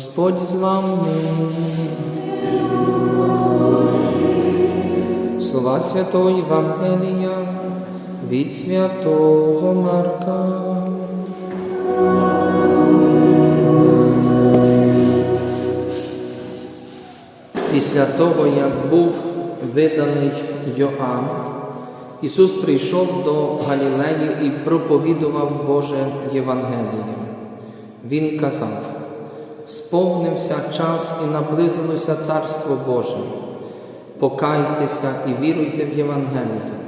Господь з вами. Слова Святого Євангелія від Святого Марка. Після того, як був виданий Йоанн, Ісус прийшов до Галілеї і проповідував Боже Євангеліє. Він казав: сповнився час і наблизилося Царство Боже. Покайтеся і віруйте в Євангеліє.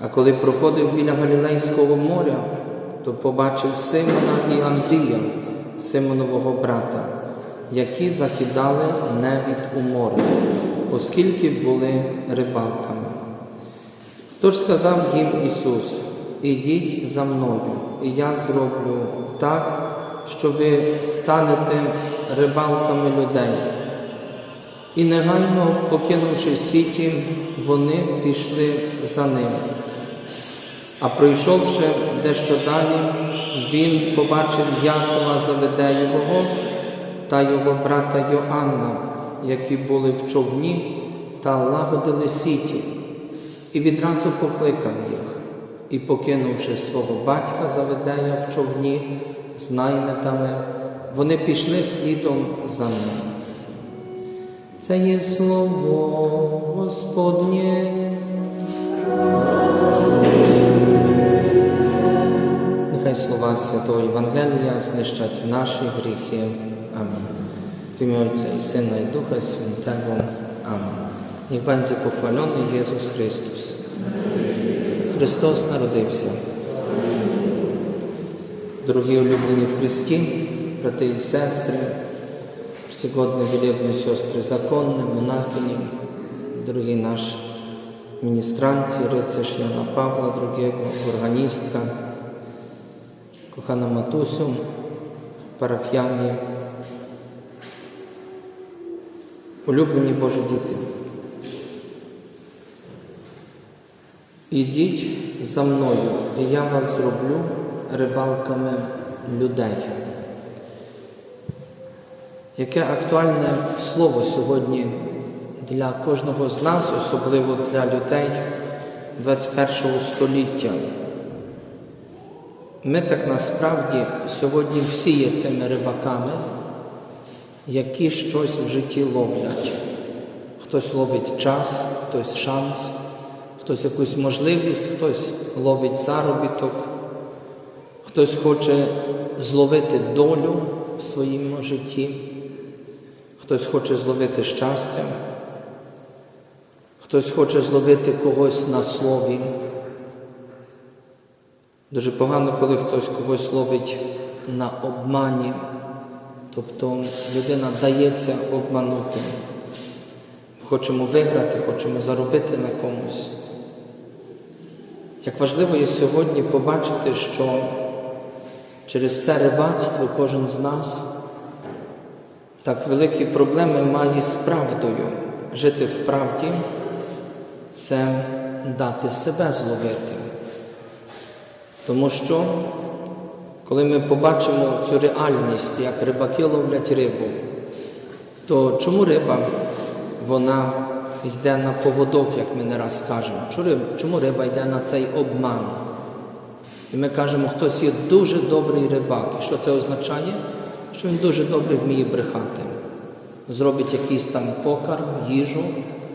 А коли проходив біля Галілейського моря, то побачив Симона і Андрія, Симонового брата, які закидали невід у море, оскільки були рибалками. Тож сказав їм Ісус: Ідіть за мною, і я зроблю так, що ви станете рибалками людей. І негайно, покинувши сіті, вони пішли за ним. А пройшовши дещо далі, він побачив Якова Заведеєвого та його брата Йоанна, які були в човні та лагодили сіті, і відразу покликав їх, і, покинувши свого батька Заведея в човні з наймитами, вони пішли слідом за ним. Це є слово Господнє. Нехай слова Святого Євангелія знищать наші гріхи. Амінь. В ім'я Отця і Сина, і Духа Святого. Амінь. Niech będzie pochwalony Jezus Chrystus. Христос народився. Дорогі улюблені в Христі, брати і сестри, Czcigodne, wielebne siostry zakonne, monachini, drogi nasz ministranci, rycerz Jana Pawła II, organistka, kochana Matusiu, parafianie, улюблені Божі діти. Ідіть за мною, і я вас зроблю рибалками людей. Яке актуальне слово сьогодні для кожного з нас, особливо для людей 21 століття. Ми так насправді сьогодні всі є цими рибаками, які щось в житті ловлять. Хтось ловить час, хтось шанс, хтось якусь можливість, хтось ловить заробіток, хтось хоче зловити долю в своєму житті. Хтось хоче зловити щастя, хтось хоче зловити когось на слові. Дуже погано, коли хтось когось ловить на обмані, тобто людина дається обманути. Хочемо виграти, хочемо заробити на комусь. Як важливо є сьогодні побачити, що через це рибацтво кожен з нас так великі проблеми має з правдою. Жити в правді це дати себе зловити. Тому що, коли ми побачимо цю реальність, як рибаки ловлять рибу, то чому риба вона йде на поводок, як ми не раз кажемо? Чому риба йде на цей обман? І ми кажемо, хтось є дуже добрий рибак. І що це означає? що він дуже добре вміє брехати. Зробить якийсь там покарм, їжу,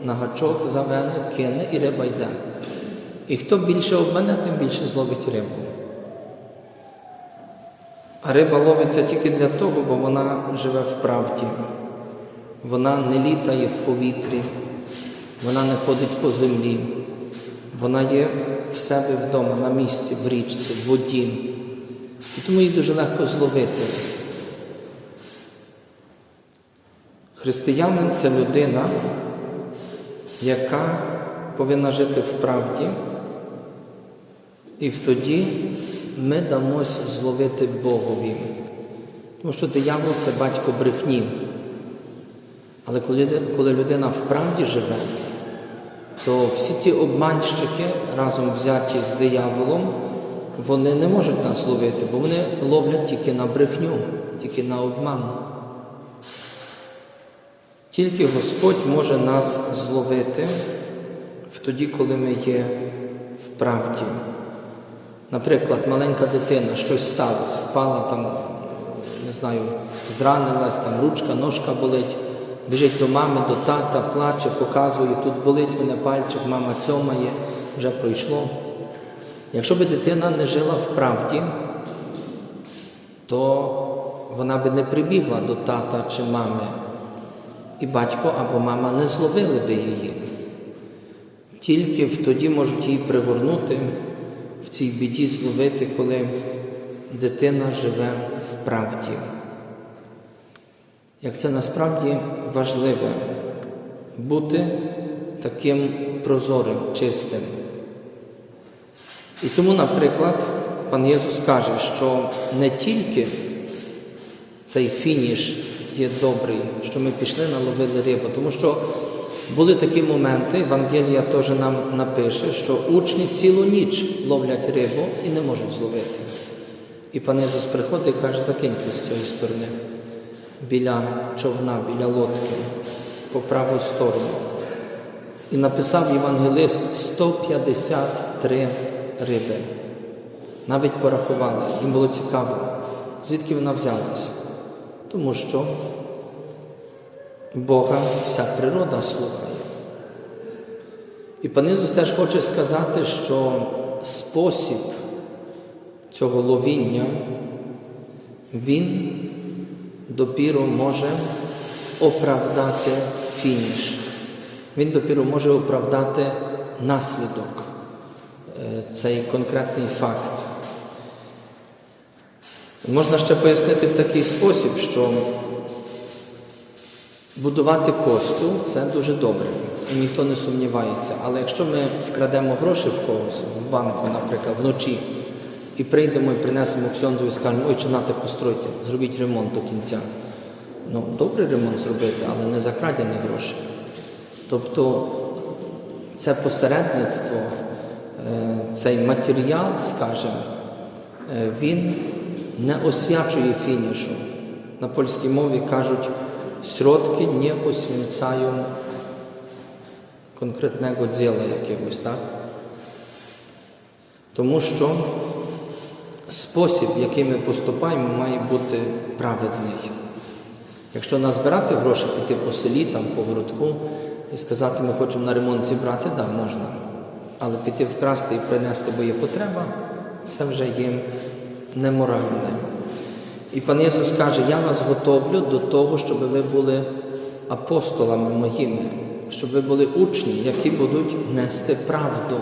на гачок завене, кине і риба йде. І хто більше обмане, тим більше зловить рибу. А риба ловиться тільки для того, бо вона живе в правді. Вона не літає в повітрі, вона не ходить по землі, вона є в себе вдома, на місці, в річці, в воді. І тому її дуже легко зловити. Християнин це людина, яка повинна жити в правді, і тоді ми дамось зловити Богові. Тому що диявол це батько брехні. Але коли людина в правді живе, то всі ці обманщики разом взяті з дияволом, вони не можуть нас ловити, бо вони ловлять тільки на брехню, тільки на обман. Тільки Господь може нас зловити в тоді, коли ми є в правді. Наприклад, маленька дитина щось сталося, впала там, не знаю, зранилась, там ручка, ножка болить, біжить до мами, до тата, плаче, показує, тут болить мене пальчик, мама цьомає, вже пройшло. Якщо би дитина не жила в правді, то вона би не прибігла до тата чи мами, і батько або мама не зловили би її. Тільки тоді можуть її пригорнути, в цій біді зловити, коли дитина живе в правді. Як це насправді важливе бути таким прозорим, чистим. І тому, наприклад, пан Єсус каже, що не тільки цей фініш є добрий, що ми пішли, наловили рибу, тому що були такі моменти, Евангелія теж нам напише, що учні цілу ніч ловлять рибу і не можуть зловити. І пан Ісус приходить і каже, закиньте з цієї сторони, біля човна, біля лодки, по праву сторону. І написав євангелист 153 риби. Навіть порахували, їм було цікаво, звідки вона взялась. Тому що Бога вся природа слухає. І пан Ісус теж хоче сказати, що спосіб цього ловіння, він допіру може оправдати фініш. Він допіру може оправдати наслідок, цей конкретний факт. Можна ще пояснити в такий спосіб, що будувати костюм це дуже добре, і ніхто не сумнівається. Але якщо ми вкрадемо гроші в когось, в банку, наприклад, вночі, і прийдемо і принесемо ксьонзу і скажемо, ой, чи нате постройте, зробіть ремонт до кінця. Ну, добре ремонт зробити, але не за крадені гроші. Тобто це посередництво, е, цей матеріал, скажімо, е, він не освячує фінішу. На польській мові кажуть, środki nie poświęcają конкретного діла якогось, так? Тому що спосіб, в який ми поступаємо, має бути праведний. Якщо назбирати гроші, піти по селі, там, по городку і сказати, ми хочемо на ремонт зібрати, так, да, можна. Але піти вкрасти і принести, бо є потреба, це вже є неморальне. І пан Ісус каже, я вас готовлю до того, щоб ви були апостолами моїми, щоб ви були учні, які будуть нести правду.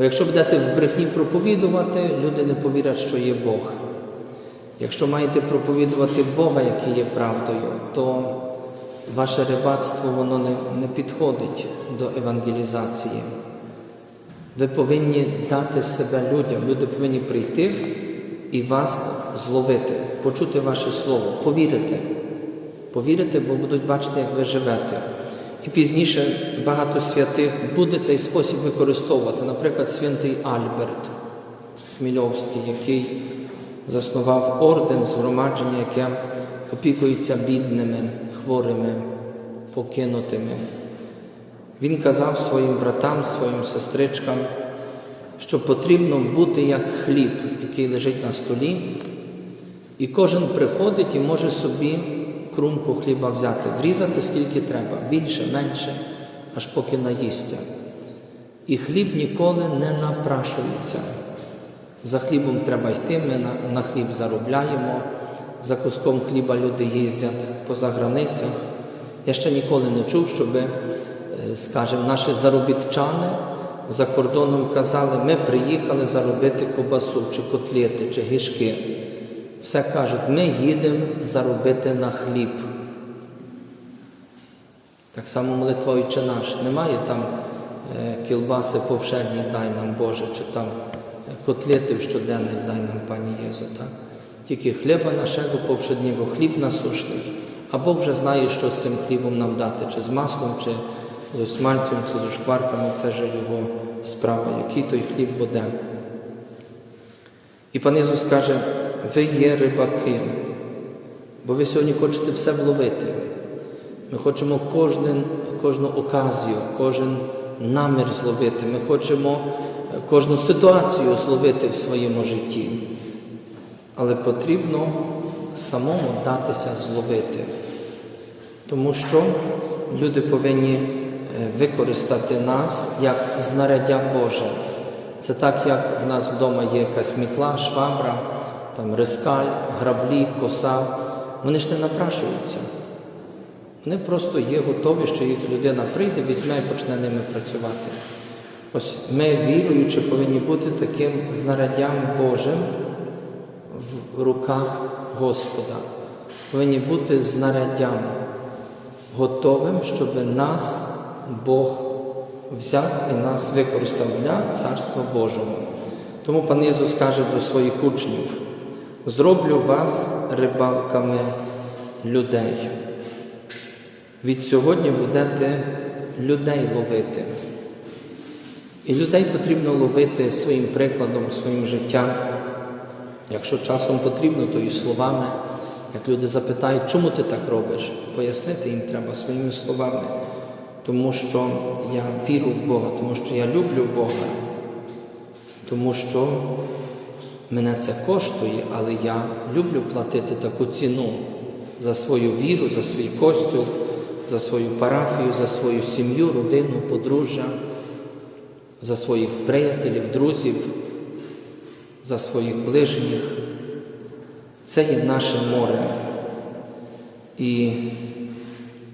Бо якщо будете в брехні проповідувати, люди не повірять, що є Бог. Якщо маєте проповідувати Бога, який є правдою, то ваше рибацтво воно не, не підходить до евангелізації. Ви повинні дати себе людям, люди повинні прийти і вас зловити, почути ваше слово, повірити. Повірити, бо будуть бачити, як ви живете. І пізніше багато святих буде цей спосіб використовувати. Наприклад, святий Альберт Хмільовський, який заснував орден згромадження, яке опікується бідними, хворими, покинутими. Він казав своїм братам, своїм сестричкам, що потрібно бути як хліб, який лежить на столі, і кожен приходить і може собі крумку хліба взяти, врізати скільки треба, більше, менше, аж поки наїсться. І хліб ніколи не напрашується. За хлібом треба йти, ми на, на хліб заробляємо, за куском хліба люди їздять по заграницях. Я ще ніколи не чув, щоб, скажімо, наші заробітчани за кордоном казали, ми приїхали заробити кобасу, чи котлети, чи гішки. Все кажуть, ми їдемо заробити на хліб. Так само молитва «Отче наш. Немає там е, кілбаси повшедні, дай нам Боже, чи там котлетів щоденних дай нам Пані Єзу. Так? Тільки хліба нашого повшеднього, хліб насушний. А Бог вже знає, що з цим хлібом нам дати, чи з маслом, чи з осмальтом, чи з шкварками, це вже його справа, який той хліб буде. І пан Ісус каже, ви є рибаки, бо ви сьогодні хочете все вловити. Ми хочемо кожен, кожну оказію, кожен намір зловити. Ми хочемо е, кожну ситуацію зловити в своєму житті. Але потрібно самому датися зловити. Тому що люди повинні е, використати нас як знаряддя Боже. Це так, як в нас вдома є якась мітла, швабра, там рискаль, граблі, коса. Вони ж не напрашуються. Вони просто є готові, що їх людина прийде, візьме і почне ними працювати. Ось ми, віруючи, повинні бути таким знаряддям Божим в руках Господа. Повинні бути знаряддям, готовим, щоб нас Бог взяв і нас використав для Царства Божого. Тому пан Ісус каже до своїх учнів: зроблю вас рибалками людей. Від сьогодні будете людей ловити. І людей потрібно ловити своїм прикладом, своїм життям. Якщо часом потрібно, то і словами. Як люди запитають, чому ти так робиш, пояснити їм треба своїми словами. Тому що я вірю в Бога, тому що я люблю Бога, тому що мене це коштує, але я люблю платити таку ціну за свою віру, за свій костюм, за свою парафію, за свою сім'ю, родину, подружжя, за своїх приятелів, друзів, за своїх ближніх. Це є наше море. І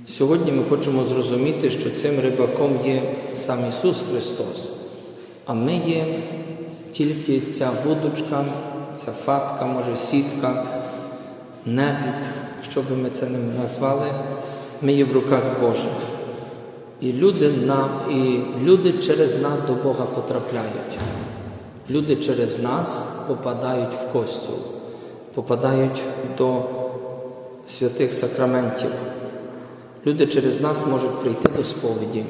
сьогодні ми хочемо зрозуміти, що цим рибаком є сам Ісус Христос, а ми є тільки ця вудочка, ця фатка, може, сітка, невід, що би ми це не назвали, ми є в руках Божих. І люди, нам, і люди через нас до Бога потрапляють. Люди через нас попадають в костюл, попадають до святих сакраментів. Люди через нас можуть прийти до сповіді,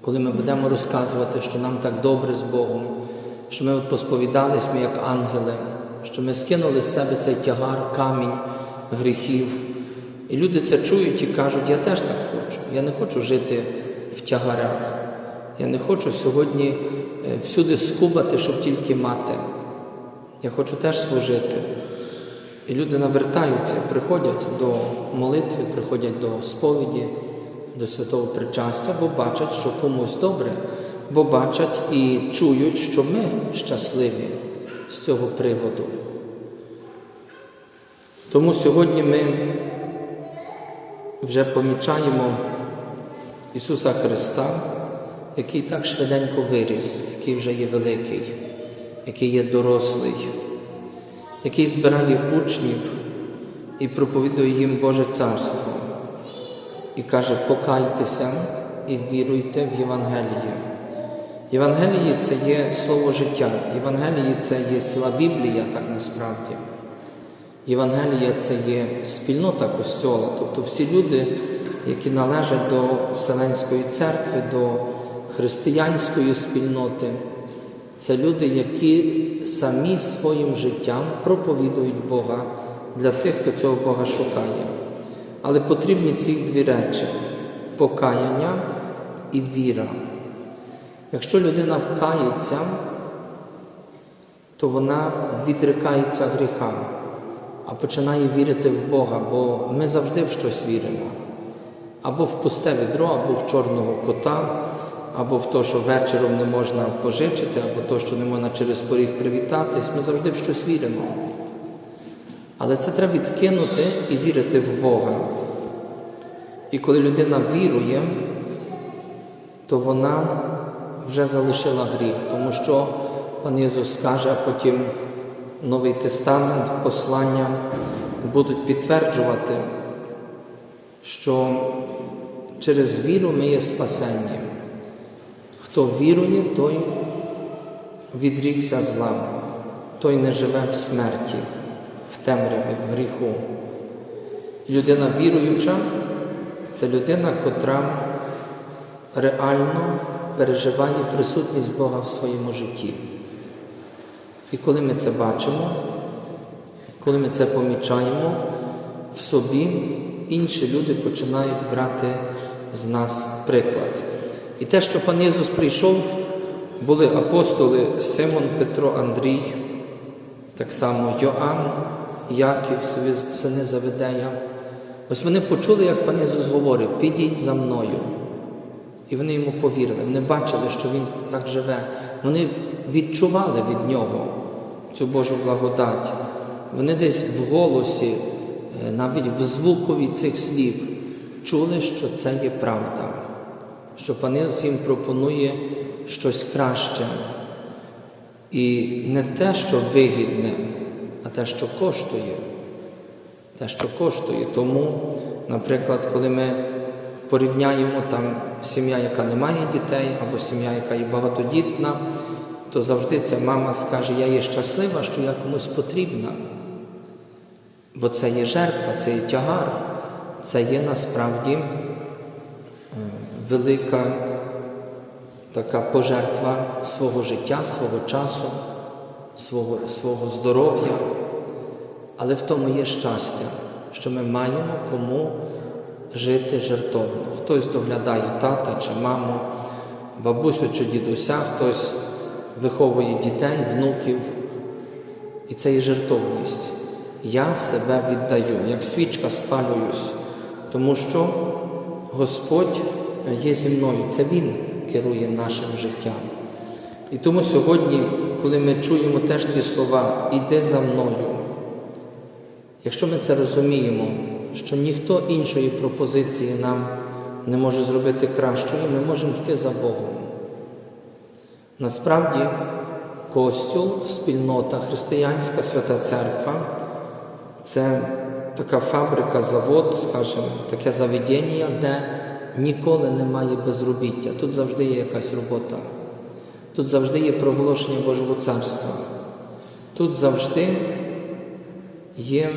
коли ми будемо розказувати, що нам так добре з Богом, що ми от посповідались ми як ангели, що ми скинули з себе цей тягар, камінь гріхів. І люди це чують і кажуть, я теж так хочу. Я не хочу жити в тягарях. Я не хочу сьогодні е, всюди скубати, щоб тільки мати. Я хочу теж служити. І люди навертаються, приходять до молитви, приходять до сповіді, до святого причастя, бо бачать, що комусь добре, бо бачать і чують, що ми щасливі з цього приводу. Тому сьогодні ми вже помічаємо Ісуса Христа, який так швиденько виріс, який вже є великий, який є дорослий, який збирає учнів і проповідує їм Боже Царство і каже, покайтеся і віруйте в Євангеліє. Євангеліє це є слово життя, Євангеліє це є ціла Біблія, так насправді. Євангелія це є спільнота Костьола, тобто всі люди, які належать до Вселенської церкви, до християнської спільноти, це люди, які самі своїм життям проповідують Бога для тих, хто цього Бога шукає. Але потрібні ці дві речі покаяння і віра. Якщо людина кається, то вона відрикається гріхам, а починає вірити в Бога, бо ми завжди в щось віримо. Або в пусте відро, або в чорного кота, або в те, що вечором не можна пожичити, або то, що не можна через поріг привітатись, ми завжди в щось віримо. Але це треба відкинути і вірити в Бога. І коли людина вірує, то вона вже залишила гріх, тому що пан Ісус скаже, а потім Новий Тестамент, послання будуть підтверджувати, що через віру ми є спасенні. Хто вірує, той відрікся зла, той не живе в смерті, в темряві, в гріху. Людина віруюча це людина, котра реально переживає присутність Бога в своєму житті. І коли ми це бачимо, коли ми це помічаємо в собі, інші люди починають брати з нас приклад. І те, що пан Ісус прийшов, були апостоли Симон, Петро, Андрій, так само Йоанн, Яків, сини Заведея. Ось вони почули, як пан Ісус говорить, підіть за мною. І вони йому повірили. Вони бачили, що він так живе. Вони відчували від нього цю Божу благодать. Вони десь в голосі, е, навіть в звукові цих слів, чули, що це є правда, що пан їм пропонує щось краще. І не те, що вигідне, а те, що коштує. Те, що коштує. Тому, наприклад, коли ми порівняємо там сім'я, яка не має дітей, або сім'я, яка є багатодітна, то завжди ця мама скаже, я є щаслива, що я комусь потрібна. Бо це є жертва, це є тягар, це є насправді е, велика така пожертва свого життя, свого часу, свого, свого здоров'я. Але в тому є щастя, що ми маємо кому жити жертовно. Хтось доглядає тата чи маму, бабусю чи дідуся, хтось виховує дітей, внуків. І це є жертовність. Я себе віддаю, як свічка спалююсь, тому що Господь є зі мною, це Він керує нашим життям. І тому сьогодні, коли ми чуємо теж ці слова, іди за мною. Якщо ми це розуміємо, що ніхто іншої пропозиції нам не може зробити кращої, ми можемо йти за Богом. Насправді, Костюл, спільнота християнська свята церква це така фабрика, завод, скажімо, таке заведення, де ніколи немає безробіття. Тут завжди є якась робота. Тут завжди є проголошення Божого царства. Тут завжди є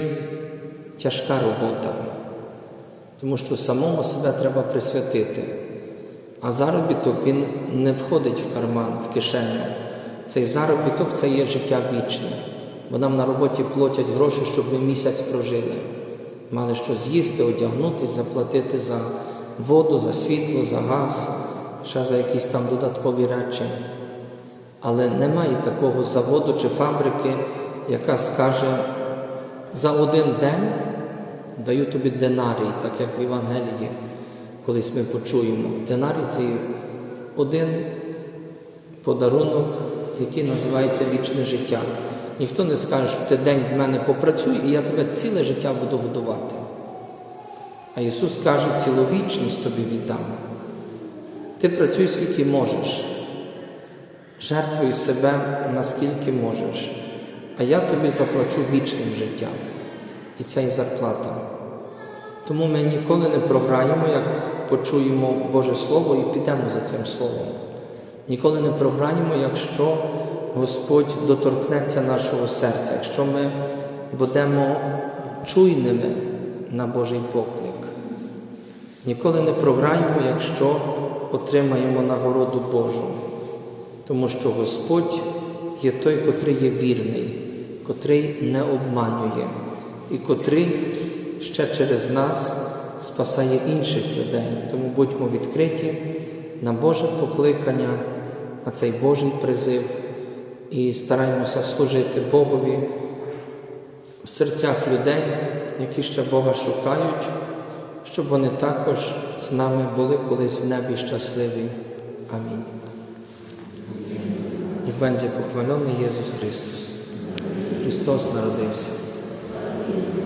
тяжка робота, тому що самому себе треба присвятити, а заробіток він не входить в карман, в кишеню. Цей заробіток це є життя вічне, бо нам на роботі платять гроші, щоб ми місяць прожили. Мали що з'їсти, одягнутися, заплатити за воду, за світло, за газ, ще за якісь там додаткові речі. Але немає такого заводу чи фабрики, яка скаже, за один день даю тобі динарій, так як в Євангелії колись ми почуємо. Динарій це один подарунок, який називається вічне життя. Ніхто не скаже, що ти день в мене попрацюй, і я тебе ціле життя буду годувати. А Ісус каже, цілу вічність тобі віддам. Ти працюй скільки можеш, жертвуй себе наскільки можеш, а я тобі заплачу вічним життям. І це і зарплата. Тому ми ніколи не програємо, як почуємо Боже Слово і підемо за цим Словом. Ніколи не програємо, якщо Господь доторкнеться нашого серця, якщо ми будемо чуйними на Божий поклик. Ніколи не програємо, якщо отримаємо нагороду Божу, тому що Господь є той, котрий є вірний, котрий не обманює і котрий ще через нас спасає інших людей. Тому будьмо відкриті на Боже покликання, на цей Божий призив і стараємося служити Богові в серцях людей, які ще Бога шукають, щоб вони також з нами були колись в небі щасливі. Амінь. Niech będzie pochwalony Jezus Chrystus. Narodził się.